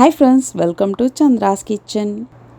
Hi friends welcome to Chandra's kitchen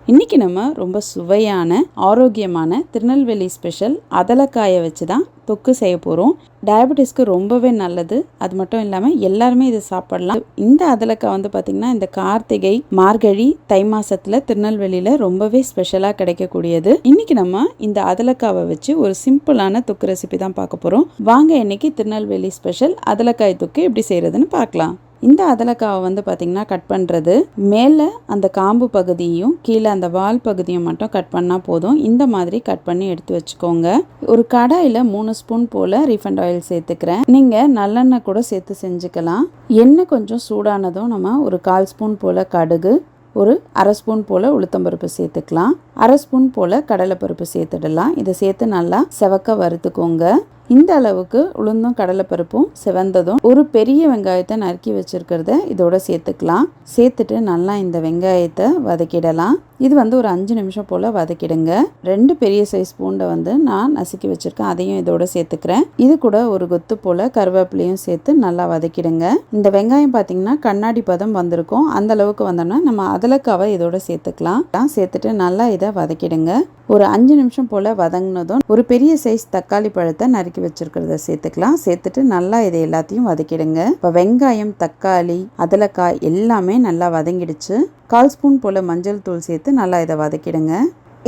இன்றைக்கி நம்ம ரொம்ப சுவையான ஆரோக்கியமான திருநெல்வேலி ஸ்பெஷல் அதலக்காயை வச்சு தான் தொக்கு செய்ய போகிறோம் டயபெட்டிஸ்க்கு ரொம்பவே நல்லது. அது மட்டும் இல்லாமல் எல்லாருமே இதை சாப்பிடலாம். இந்த அதலக்காய் வந்து பார்த்திங்கன்னா இந்த கார்த்திகை மார்கழி தை மாதத்தில் திருநெல்வேலியில் ரொம்பவே ஸ்பெஷலாக கிடைக்கக்கூடியது. இன்றைக்கி நம்ம இந்த அதலக்காவை வச்சு ஒரு சிம்பிளான தொக்கு ரெசிபி தான் பார்க்க போகிறோம் வாங்க இன்னைக்கு திருநெல்வேலி ஸ்பெஷல் அதலக்காய் தொக்கு எப்படி செய்கிறதுன்னு பார்க்கலாம். இந்த அதலக்காவை வந்து பார்த்திங்கன்னா கட் பண்ணுறது மேலே அந்த காம்பு பகுதியும் கீழே அந்த வால் பகுதியும் மட்டும் கட் பண்ணால் போதும். இந்த மாதிரி கட் பண்ணி எடுத்து வச்சுக்கோங்க. ஒரு கடாயில் மூணு ஸ்பூன் போல் ரீஃபண்ட் ஆயில் சேர்த்துக்கிறேன். நீங்கள் நல்லெண்ணெய் கூட சேர்த்து செஞ்சுக்கலாம். எண்ணெய் கொஞ்சம் சூடானதும் நம்ம ஒரு கால் ஸ்பூன் போல் கடுகு ஒரு அரை ஸ்பூன் போல் உளுத்தம்பருப்பு சேர்த்துக்கலாம். அரை ஸ்பூன் போல் கடலைப்பருப்பு சேர்த்துடலாம். இதை சேர்த்து நல்லா செவக்க வறுத்துக்கோங்க. இந்த அளவுக்கு உளுந்தும் கடலைப்பருப்பும் செவந்ததும் ஒரு பெரிய வெங்காயத்தை நறுக்கி வச்சுருக்கிறத இதோட சேர்த்துக்கலாம். சேர்த்துட்டு நல்லா இந்த வெங்காயத்தை வதக்கிடலாம். இது வந்து ஒரு அஞ்சு நிமிஷம் போல் வதக்கிடுங்க. ரெண்டு பெரிய சைஸ் பூண்டை வந்து நான் நசுக்கி வச்சுருக்கேன். அதையும் இதோட சேர்த்துக்கிறேன். இது கூட ஒரு கொத்து போல் கருவேப்பிலையும் சேர்த்து நல்லா வதக்கிடுங்க. இந்த வெங்காயம் பார்த்தீங்கன்னா கண்ணாடி பதம் வந்திருக்கும். அந்த அளவுக்கு வந்தோம்னா நம்ம அதலக்காவை இதோட சேர்த்துக்கலாம். சேர்த்துட்டு நல்லா இதை வதக்கிடுங்க. ஒரு அஞ்சு நிமிஷம் போல் வதங்கினதும் ஒரு பெரிய சைஸ் தக்காளி பழத்தை நறுக்கி வச்சிருக்கிறத சேர்த்துக்கலாம். சேர்த்துட்டு நல்லா இதை எல்லாத்தையும் வதக்கிடுங்க. இப்போ வெங்காயம் தக்காளி அதலக்காய் எல்லாமே நல்லா வதங்கிடுச்சு. கால் ஸ்பூன் போல் மஞ்சள் தூள் சேர்த்து நல்லா இதை வதக்கிடுங்க.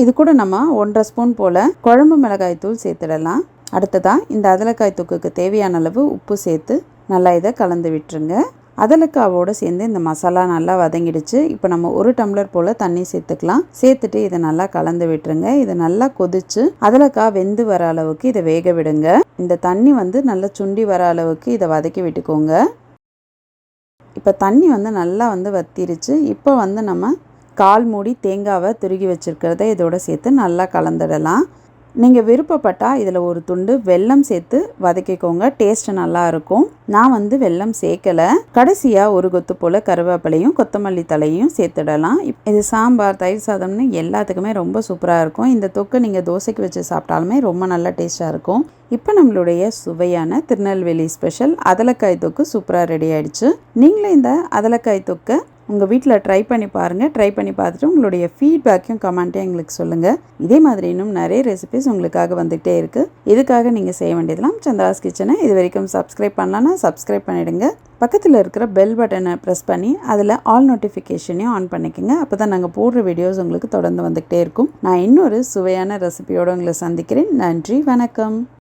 இது கூட நம்ம ஒன்றரை ஸ்பூன் போல் குழம்பு மிளகாய் தூள் சேர்த்துடலாம். அடுத்ததாக இந்த அதலக்காய் தொக்குக்கு தேவையான அளவு உப்பு சேர்த்து நல்லா இதை கலந்து விட்டுருங்க. அதலக்காவோடு சேர்ந்து இந்த மசாலா நல்லா வதங்கிடுச்சு. இப்போ நம்ம ஒரு டம்ளர் போல் தண்ணி சேர்த்துக்கலாம். சேர்த்துட்டு இதை நல்லா கலந்து விட்டுருங்க. இதை நல்லா கொதிச்சு அதலக்காய் வெந்து வர அளவுக்கு இதை வேக விடுங்க. இந்த தண்ணி வந்து நல்லா சுண்டி வர அளவுக்கு இதை வதக்கி விட்டுக்கோங்க. இப்போ தண்ணி வந்து நல்லா வந்து வத்திருச்சு. இப்போ வந்து நம்ம கால் மூடி தேங்காவை துருகி வச்சுருக்கிறத இதோட சேர்த்து நல்லா கலந்துடலாம். நீங்கள் விருப்பப்பட்டால் இதில் ஒரு துண்டு வெல்லம் சேர்த்து வதக்கிக்கோங்க. டேஸ்ட் நல்லா இருக்கும் நான் வந்து வெல்லம் சேர்க்கலை. கடைசியாக ஒரு கொத்து போல் கருவேப்பிலையும் கொத்தமல்லி தலையும் சேர்த்துடலாம். இது சாம்பார் தயிர் சாதம்னு எல்லாத்துக்குமே ரொம்ப சூப்பராக இருக்கும். இந்த தொக்கை நீங்கள் தோசைக்கு வச்சு சாப்பிட்டாலுமே ரொம்ப நல்லா டேஸ்ட்டாக இருக்கும். இப்போ நம்மளுடைய சுவையான திருநெல்வேலி ஸ்பெஷல். அதலக்காய் தொக்கு சூப்பராக ரெடி ஆயிடுச்சு. நீங்களே இந்த அதலக்காய் தொக்கை உங்கள் வீட்டில் ட்ரை பண்ணி பாருங்கள் ட்ரை பண்ணி பார்த்துட்டு உங்களுடைய ஃபீட்பேக்கையும் கமெண்ட்டையும் எங்களுக்கு சொல்லுங்கள் இதே மாதிரி இன்னும் நிறைய ரெசிபிஸ் உங்களுக்காக வந்துகிட்டே இருக்குது இதுக்காக நீங்கள் செய்ய வேண்டியதெல்லாம் சந்திராஸ் கிச்சனை இது வரைக்கும் சப்ஸ்கிரைப் பண்ணலான்னா சப்ஸ்கிரைப் பண்ணிவிடுங்க பக்கத்தில் இருக்கிற பெல் பட்டனை ப்ரெஸ் பண்ணி அதில் ஆல் நோட்டிஃபிகேஷனையும் ஆன் பண்ணிக்கோங்க. அப்போ தான் நாங்கள் போடுற வீடியோஸ் உங்களுக்கு தொடர்ந்து வந்துகிட்டே இருக்கும். நான் இன்னொரு சுவையான ரெசிபியோடு உங்களை சந்திக்கிறேன். நன்றி வணக்கம்.